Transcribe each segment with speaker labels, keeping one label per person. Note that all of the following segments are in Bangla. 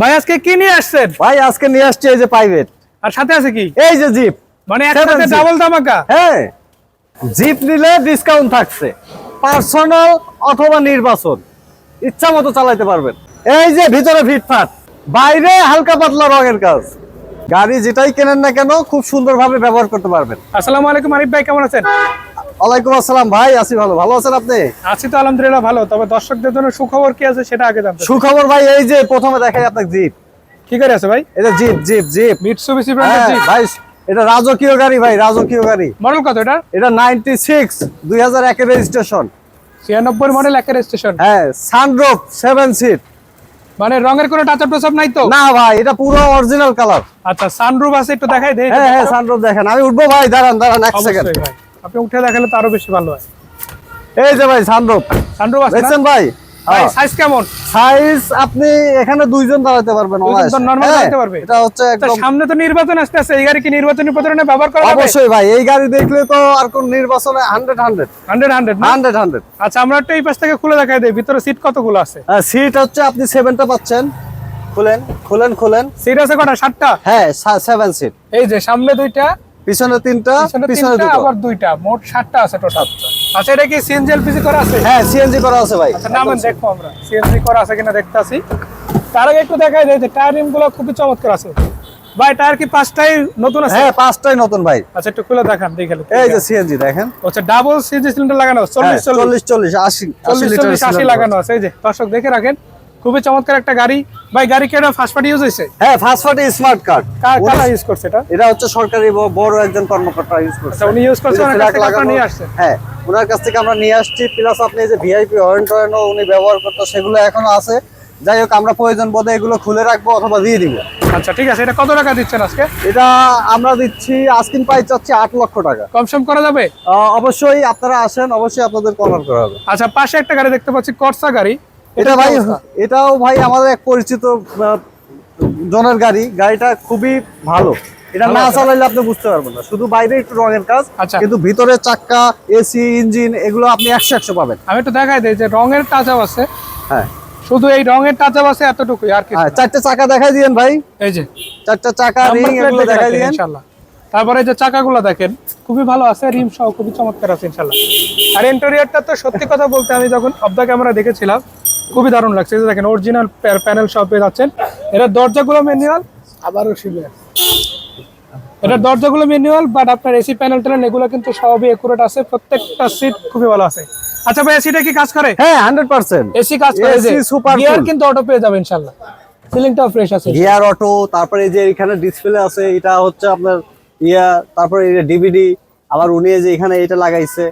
Speaker 1: ভাই আজকে কি নিয়ে আসছেন?
Speaker 2: ভাই আজকে নিয়ে আসছে এই যে প্রাইভেট
Speaker 1: আর সাথে আছে কি?
Speaker 2: এই যে জিপ
Speaker 1: মানে একসাথে ডাবল ধামাকা?
Speaker 2: হ্যাঁ। জিপ নিলে ডিসকাউন্ট থাকছে। পার্সোনাল অথবা নির্বাচন। ইচ্ছা মতো চালাইতে পারবেন। এই যে ভিতরে ফিটফাট। বাইরে হালকা পাতলা রঙের কাজ। গাড়ি যেটাই কেনেন না কেন খুব সুন্দরভাবে ব্যবহার করতে পারবেন।
Speaker 1: আসসালামু আলাইকুম আরিফ ভাই কেমন আছেন?
Speaker 2: ওয়ালাইকুম আসসালাম ভাই আছি ভালো। ভালো আছেন আপনি?
Speaker 1: আছি তো আলহামদুলিল্লাহ ভালো তবে দর্শকদের জন্য সুখবর কি আছে সেটা আগে জানতে
Speaker 2: সুখবর ভাই এই যে প্রথমে দেখাই আপনাকে জিপ
Speaker 1: কি করে আছে ভাই?
Speaker 2: এটা জিপ জিপ জিপ
Speaker 1: মিটসুবিশি
Speaker 2: হ্যাঁ,
Speaker 1: ব্র্যান্ডের
Speaker 2: ভাই এটা রাজকীয় গাড়ি ভাই রাজকীয় গাড়ি।
Speaker 1: মডেল কত এটা?
Speaker 2: এটা নাইনটি সিক্স দুই হাজার একের রেজিস্ট্রেশন
Speaker 1: ছিয়ানব্বই মডেল একের স্টেশন
Speaker 2: হ্যাঁ সানরুফ সেভেন সিট
Speaker 1: মানে রঙের কোনো টাচ আপ টাচ নাই তো?
Speaker 2: না ভাই এটা পুরো অরিজিনাল কালার
Speaker 1: আচ্ছা সানরুফ আছে একটু দেখাই দেই।
Speaker 2: হ্যাঁ হ্যাঁ সানরুফ দেখেন। আমি উঠবো ভাই দাঁড়ান দাঁড়ান এক সেকেন্ড
Speaker 1: ভাই। আপনি উঠে দেখালে তো আরও বেশি ভালো হয়।
Speaker 2: এই যে ভাই সানরুফ
Speaker 1: সানরুফ আছে
Speaker 2: দেখছেন ভাই?
Speaker 1: ভাই সাইজ কেমন?
Speaker 2: সাইজ আপনি এখানে দুইজন দাঁড়াতে পারবেন
Speaker 1: দুইজন normal
Speaker 2: হ্যাঁ,
Speaker 1: দাঁড়াতে পারবে?
Speaker 2: এটা হচ্ছে একদম
Speaker 1: সামনে তো নির্বাচন আসতে আছে এই গাড়ি কি নির্বাচনী প্রচারণে ব্যবহার করা যাবে?
Speaker 2: অবশ্যই ভাই এই গাড়ি দেখলে তো আর কোন নির্বাচনে হান্ড্রেড হান্ড্রেড
Speaker 1: হান্ড্রেড হান্ড্রেড না?
Speaker 2: হান্ড্রেড হান্ড্রেড
Speaker 1: আচ্ছা আমরা একটু এই পাশ থেকে খুলে দেখাই দেই ভিতরে সিট কতগুলো আছে?
Speaker 2: সিট হচ্ছে আপনি সেভেনটা পাচ্ছেন। খুলেন খুলেন খুলেন।
Speaker 1: সিট আছে কটা? সাতটা?
Speaker 2: হ্যাঁ সেভেন সিট
Speaker 1: এই যে সামনে দুইটা
Speaker 2: পিছনে তিনটা
Speaker 1: পিছনে
Speaker 2: দুটো।
Speaker 1: আবার দুইটা। মোট সাতটা আছে টোটাল আচ্ছা এটা কি সিএনজি এলপিজি করা আছে?
Speaker 2: হ্যাঁ সিএনজি করা আছে ভাই।
Speaker 1: আচ্ছা নামেন দেখব আমরা। সিএনজি করা আছে কিনা দেখতে আসি তার আগে একটু দেখাই দেয় যে টায়ার রিমগুলো খুবই চমৎকার আছে। ভাই টায়ার কি পাঁচটাই নতুন আছে?
Speaker 2: হ্যাঁ পাঁচটাই নতুন ভাই।
Speaker 1: আচ্ছা একটু খুলে দেখান দেখে
Speaker 2: এই যে সিএনজি দেখেন।
Speaker 1: আচ্ছা ডাবল সিএনজি সিলিন্ডার লাগানো আছে, চল্লিশ চল্লিশ।
Speaker 2: চল্লিশ চল্লিশ আশি আশি
Speaker 1: চল্লিশ
Speaker 2: লিটার
Speaker 1: চল্লিশ আশি লাগানো আছে এই যে। দর্শক দেখে রাখেন খুবই চমৎকার একটা গাড়ি। ভাই গাড়ি কেনা ফার্স্ট পার্টি ইউজ হয়েছে?
Speaker 2: হ্যাঁ ফার্স্ট পার্টি স্মার্ট কার্ড
Speaker 1: কারা ইউজ করছে এটা?
Speaker 2: এটা হচ্ছে সরকারি বড় একজন কর্মকর্তা ইউজ করছে।
Speaker 1: আচ্ছা উনি ইউজ করছে ওনার কাছ থেকে নিয়ে আসছে?
Speaker 2: হ্যাঁ ওনার কাছ থেকে আমরা নিয়ে আসছি প্লাস আপনি যে ভিআইপি টরেনও উনি ব্যবহার করতো সেগুলো এখনও আছে। যাই হোক আমরা প্রয়োজন বোধে এগুলো খুলে রাখব অথবা দিয়ে দিব।
Speaker 1: আচ্ছা ঠিক আছে এটা কত টাকা দিচ্ছেন আজকে?
Speaker 2: এটা আমরা দিচ্ছি আজকিন প্রাইস চাচ্ছি আট লক্ষ টাকা।
Speaker 1: কম সম করা যাবে?
Speaker 2: অবশ্যই আপনারা আসেন অবশ্যই আপনাদের কভার করা হবে।
Speaker 1: আচ্ছা পাশে একটা গাড়ি দেখতে পাচ্ছি কর্সা গাড়ি।
Speaker 2: এটা ভাই এটাও ভাই আমাদের এক পরিচিত জনের গাড়ি। গাড়িটা খুবই ভালো। এটা না চালাইলে আপনি বুঝতে পারবেন না। শুধু বাইরে একটু রঙের কাজ
Speaker 1: আচ্ছা।
Speaker 2: কিন্তু ভিতরে চাক্কা এসি ইঞ্জিন এগুলো আপনি একশো একশো পাবেন।
Speaker 1: আমি একটু দেখাই দিই যে রঙের টাচ আপ আছে।
Speaker 2: হ্যাঁ।
Speaker 1: শুধু এই রঙের টাচ আপ আছে এতটুকুই আর কি
Speaker 2: হ্যাঁ চারটে চাকা দেখাই দিয়েন ভাই।
Speaker 1: এই যে।
Speaker 2: চারটা চাকা রিং এগুলো দেখাই দিয়েন।
Speaker 1: ইনশাআল্লাহ। তারপরে যে চাকাগুলো দেখেন খুবই ভালো আছে রিম সহ খুবই চমৎকার আছে ইনশাআল্লাহ। আর ইন্টেরিয়রটা তো সত্যি কথা বলতে আমি যখন অফ দ্য ক্যামেরা দেখেছিলাম খুবই দারুণ লাগছে। এই যে দেখেন অরিজিনাল প্যানেল সহ পেয়ে যাচ্ছেন। এটা দরজাগুলো ম্যানুয়াল আবারও শিবে। এটা দরজাগুলো ম্যানুয়াল বাট আপনার এসি প্যানেল ট্যানেল এগুলো কিন্তু সবই একুরেট আছে। প্রত্যেকটা সিট খুবই ভালো আছে। আচ্ছা ভাই এসিটা কি কাজ করে?
Speaker 2: হ্যাঁ হান্ড্রেড পার্সেন্ট
Speaker 1: এসি কাজ করে
Speaker 2: AC super
Speaker 1: গিয়ার। কিন্তু অটো পেয়ে যাবে ইনশাআল্লাহ। সিলিংটাও ফ্রেশ আছে।
Speaker 2: গিয়ার অটো তারপরে এই যে এখানে ডিসপ্লে আছে এটা হচ্ছে আপনার ইয়া তারপরে এই যে ডিভিডি আবার উনি যে এখানে এটা লাগাইছে।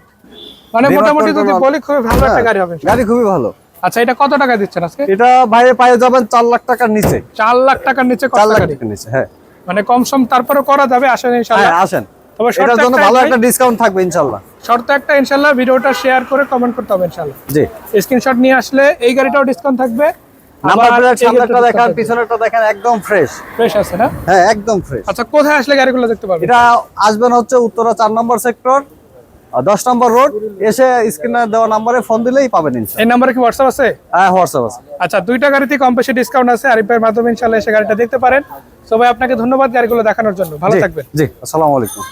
Speaker 1: মানে মোটামুটি যদি বলি খুবই ভালো একটা গাড়ি হবে
Speaker 2: গাড়ি খুবই ভালো।
Speaker 1: আচ্ছা এটা কত টাকা দিচ্ছেন আজকে?
Speaker 2: এটা বাইরে পায়ে যাবেন চার লাখ টাকার নিচে।
Speaker 1: চার লাখ টাকার নিচে
Speaker 2: চার লাখ টাকার নিচে হ্যাঁ।
Speaker 1: মানে কম সম তারপরে করা যাবে আসেন
Speaker 2: হ্যাঁ
Speaker 1: ইনশাল্লাহ
Speaker 2: আসেন।
Speaker 1: তবে
Speaker 2: এটার জন্য ভালো একটা ডিসকাউন্ট থাকবে ইনশাল্লাহ।
Speaker 1: শর্ত একটা ইনশাল্লাহ ভিডিওটা শেয়ার করে কমেন্ট করতে হবে ইনশাল্লাহ।
Speaker 2: জি।
Speaker 1: স্ক্রিনশট নিয়ে আসলে এই গাড়িটাও ডিসকাউন্ট থাকবে।
Speaker 2: নাম্বার প্লেট সামনেরটা দেখেন পিছনেরটা দেখেন একদম ফ্রেশ
Speaker 1: ফ্রেশ আছে না?
Speaker 2: হ্যাঁ একদম ফ্রেশ
Speaker 1: আচ্ছা কোথায় আসলে গাড়িগুলো দেখতে পারবে
Speaker 2: এটা আসবেন হচ্ছে উত্তরা চার নম্বর সেক্টর দশ নম্বর রোড এসে স্ক্রিনে দেওয়া নাম্বারে ফোন দিলেই পাবেন
Speaker 1: এই নাম্বারে কি হোয়াটসঅ্যাপ আছে?
Speaker 2: হ্যাঁ হোয়াটসঅ্যাপ আছে।
Speaker 1: আচ্ছা দুইটা গাড়িতে কম বেশি ডিসকাউন্ট আছে আরিফের মাধ্যমে ইনশাল্লাহ এসে গাড়িটা দেখতে পারেন। সবাই আপনাকে ধন্যবাদ গাড়িগুলো দেখানোর জন্য। ভালো থাকবেন।
Speaker 2: জি আসসালামু আলাইকুম।